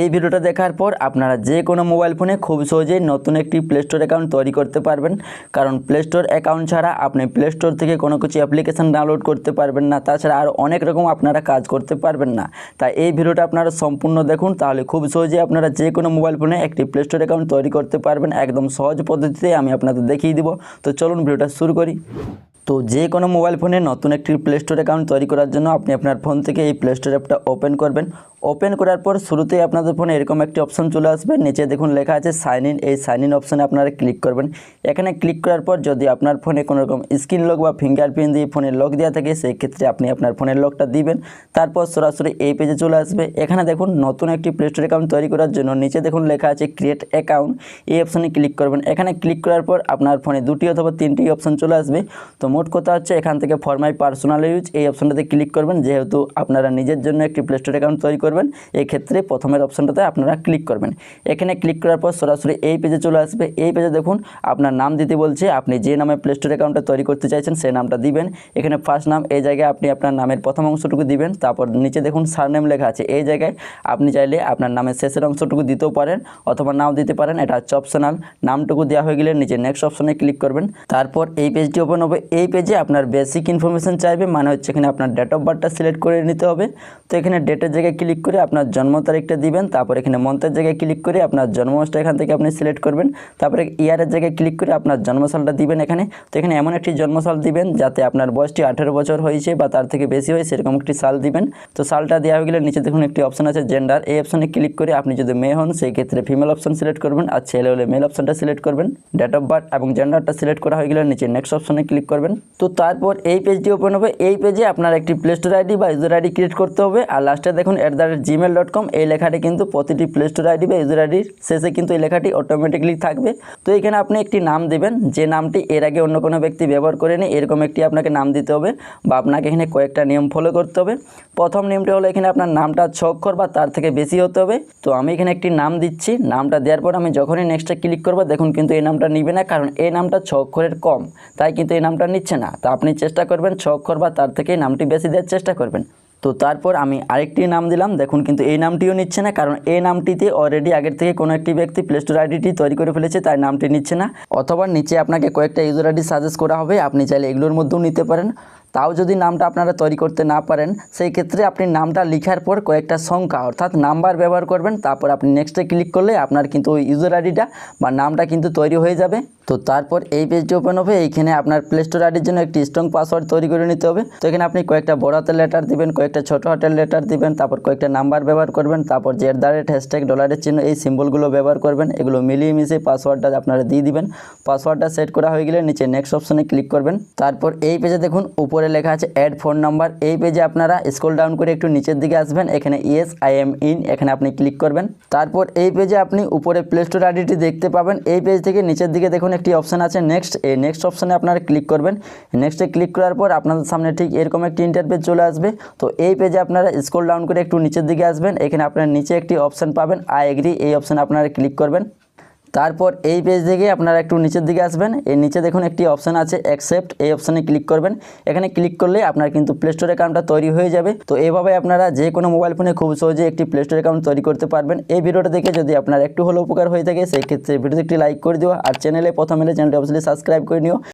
এই ভিডিওটা দেখার পর আপনারা যে কোনো মোবাইল ফোনে খুব সহজেই নতুন একটি প্লে স্টোর অ্যাকাউন্ট তৈরি করতে পারবেন। কারণ প্লে স্টোর অ্যাকাউন্ট ছাড়া আপনি প্লে স্টোর থেকে কোনো কিছু অ্যাপ্লিকেশান ডাউনলোড করতে পারবেন না। তাছাড়া আরও অনেক রকম আপনারা কাজ করতে পারবেন না। তাই এই ভিডিওটা আপনারা সম্পূর্ণ দেখুন, তাহলে খুব সহজেই আপনারা যে কোনো মোবাইল ফোনে একটি প্লে স্টোর অ্যাকাউন্ট তৈরি করতে পারবেন। একদম সহজ পদ্ধতিতে আমি আপনাদের দেখিয়ে দিব। তো চলুন ভিডিওটা শুরু করি। তো যে কোনো মোবাইল ফোনে নতুন একটি প্লে স্টোর অ্যাকাউন্ট তৈরি করার জন্য আপনি আপনার ফোন থেকে এই প্লে স্টোর অ্যাপটা ওপেন করবেন। ওপেন করার পর শুরুতেই আপনাদের ফোনে এরকম একটি অপশন চলে আসবে। নিচে দেখুন লেখা আছে সাইন ইন এই সাইন ইন অপশানে আপনারা ক্লিক করবেন। এখানে ক্লিক করার পর যদি আপনার ফোনে কোনো রকম স্ক্রিন লক বা ফিঙ্গারপ্রিন্ট দিয়ে ফোনের লক দেওয়া থাকে, সেই ক্ষেত্রে আপনি আপনার ফোনের লকটা দিবেন। তারপর সরাসরি এই পেজে চলে আসবে। এখানে দেখুন নতুন একটি প্লে স্টোর অ্যাকাউন্ট তৈরি করার জন্য নিচে দেখুন লেখা আছে ক্রিয়েট অ্যাকাউন্ট এই অপশানে ক্লিক করবেন। এখানে ক্লিক করার পর আপনার ফোনে দুটি অথবা তিনটি অপশন চলে আসবে। তো মোট কথা হচ্ছে এখান থেকে ফর মাই পার্সোনাল ইউজ এই অপশনটাতে ক্লিক করবেন। যেহেতু আপনারা নিজের জন্য একটি প্লে স্টোর অ্যাকাউন্ট তৈরি করবেন এই ক্ষেত্রে প্রথমের অপশনটাতে আপনারা ক্লিক করবেন। এখানে ক্লিক করার পর সরাসরি এই পেজে চলে আসবে। এই পেজে দেখুন, আপনার নাম দিতে বলছে, আপনি যে নামে প্লে স্টোর অ্যাকাউন্টটা তৈরি করতে চাইছেন সেই নামটা দিবেন। এখানে ফার্স্ট নাম এই জায়গায় আপনি আপনার নামের প্রথম অংশটুকু দিবেন। তারপর নিচে দেখুন সার নেম লেখা আছে। এই জায়গায় আপনি চাইলে আপনার নামের শেষের অংশটুকু দিতেও পারেন অথবা নাও দিতে পারেন। এটা হচ্ছে অপশনাল নামটুকু দেওয়া হয়ে গেলে নিচে নেক্সট অপশনে ক্লিক করবেন। তারপর এই পেজটি ওপেন হবে। এই পেজে আপনার বেসিক ইনফরমেশন চাইবে মানে হচ্ছে এখানে আপনার ডেট অফ বার্থটা সিলেক্ট করে নিতে হবে। তো এখানে ডেটের জায়গায় ক্লিক করে আপনার জন্ম তারিখটা দিবেন, তারপর এখানে মন্থের জায়গায় ক্লিক করে আপনার জন্মমাসটা এখান থেকে আপনি সিলেক্ট করবেন, তারপরে ইয়ারের জায়গায় ক্লিক করে আপনার জন্মসালটা দিবেন এখানে। তো এখানে এমন একটি জন্মসাল দিবেন যাতে আপনার বয়সটি আঠেরো বছর হয়েছে বা তার থেকে বেশি হয় সেরকম একটি সাল দিবেন। তো সালটা দেওয়া হয়ে গেলে নিচে দেখুন একটি অপশন আছে জেন্ডার এই অপশনে ক্লিক করে আপনি যদি মেয়ে হন, সেই ক্ষেত্রে ফিমেল অপশন সিলেক্ট করবেন, আর ছেলে হলে মেল অপশনটা সিলেক্ট করবেন। ডেট অফ বার্থ এবং জেন্ডারটা সিলেক্ট করা হয়ে গেলে নিচে নেক্সট অপশনে ক্লিক করবেন। তো তারপর এই পেজটি ওপেন হবে। এই পেজে আপনার একটি প্লে স্টোর আইডি বা ইউজার আইডি ক্রিয়েট করতে হবে। আর লাস্টে দেখুন at the rate Gmail dot com এই লেখাটি কিন্তু প্রতিটি প্লে স্টোর আইডি বা ইউজার আইডির শেষে কিন্তু এই লেখাটি অটোমেটিকলি থাকবে। তো এখানে আপনি একটি নাম দেবেন। যে নামটি এর আগে অন্য কোনো ব্যক্তি ব্যবহার করেনি, এরকম একটি আপনাকে নাম দিতে হবে বা আপনাকে এখানে কয়েকটা নিয়ম ফলো করতে হবে। প্রথম নিয়মটি হলো এখানে আপনার নামটা ছ অক্ষর বা তার থেকে বেশি হতে হবে। তো আমি এখানে একটি নাম দিচ্ছি। নামটা দেওয়ার পর আমি যখনই নেক্সটে ক্লিক করব, দেখুন কিন্তু এই নামটা নিবে না, কারণ এই নামটা ছ অক্ষরের কম। তাই কিন্তু এই নামটা না। তো আপনি চেষ্টা করবেন ছ অক্ষর বা তার থেকেই নামটি বেশি দেওয়ার চেষ্টা করবেন। তো তারপর আমি আরেকটি নাম দিলাম। দেখুন, কিন্তু এই নামটিও নিচ্ছে না, কারণ এই নামটিতে অলরেডি আগের থেকে কোনো একটি ব্যক্তি প্লে স্টোর আইডিটি তৈরি করে ফেলেছে, তাই নামটি নিচ্ছে না। অথবা নিচে আপনাকে কয়েকটা ইউজার আইডি সাজেস্ট করা হবে, আপনি চাইলে এগুলোর মধ্যেও নিতে পারেন। তাও যদি নামটা আপনারা তৈরি করতে না পারেন, সেই ক্ষেত্রে আপনি নামটা লেখার পর কয়েকটা সংখ্যা, অর্থাৎ নাম্বার ব্যবহার করবেন, তারপর আপনি নেক্সটে ক্লিক করলে আপনার কিন্তু ওই ইউজার আইডিটা বা নামটা কিন্তু তৈরি হয়ে যাবে। তো তারপর এই পেজটি ওপেন হবে, এইখানে আপনার প্লে স্টোর আইডির জন্য একটি স্ট্রং পাসওয়ার্ড তৈরি করে নিতে হবে। তো এখানে আপনি কয়েকটা বড় হাতের লেটার দিবেন, কয়েকটা ছোটো হাতের লেটার দিবেন, তারপর কয়েকটা নাম্বার ব্যবহার করবেন, তারপর জেড দ্য রেট হ্যাশট্যাগ ডলারের চিহ্ন, এই সিম্বলগুলো ব্যবহার করবেন, এগুলো মিলিয়ে মিশিয়ে পাসওয়ার্ডটা আপনারা দিয়ে দিবেন। পাসওয়ার্ডটা সেট করা হয়ে গেলে নিচে নেক্সট অপশনে ক্লিক করবেন। তারপর এই পেজে দেখুন, উপরে লেখা আছে অ্যাড ফোন নাম্বার এই পেজে আপনারা স্ক্রল ডাউন করে একটু নিচের দিকে আসবেন, এখানে ইয়েস আই এম ইন এখানে আপনি ক্লিক করবেন। তারপর এই পেজে আপনি উপরে প্লে স্টোর আইডিটি দেখতে পাবেন। এই পেজ থেকে নিচের দিকে দেখুন একটি অপশান আছে নেক্সট এই নেক্সট অপশানে আপনারা ক্লিক করবেন। নেক্সটে ক্লিক করার পর আপনাদের সামনে ঠিক এরকম একটি ইন্টারপেজ চলে আসবে। তো এই পেজে আপনারা স্ক্রল ডাউন করে একটু নিচের দিকে আসবেন। এখানে আপনার নিচে একটি অপশান পাবেন। আই এগ্রি এই অপশানে আপনারা ক্লিক করবেন। তারপর এই পেজ থেকে আপনারা একটু নিচের দিকে আসবেন। এর নিচে দেখুন একটি অপশান আছে অ্যাকসেপ্ট এই অপশানে ক্লিক করবেন। এখানে ক্লিক করলে আপনার কিন্তু প্লে স্টোর অ্যাকাউন্টটা তৈরি হয়ে যাবে। তো এভাবে আপনারা যে কোনো মোবাইল ফোনে খুব সহজে একটি প্লে স্টোর অ্যাকাউন্ট তৈরি করতে পারবেন। এই ভিডিওটা দেখে যদি আপনার একটু হলেও উপকার হয়ে থাকে, সেই ক্ষেত্রে ভিডিওতে একটি লাইক করে দিও। আর চ্যানেলে প্রথম এলে চ্যানেলটি অবশ্যই সাবস্ক্রাইব করে নিও।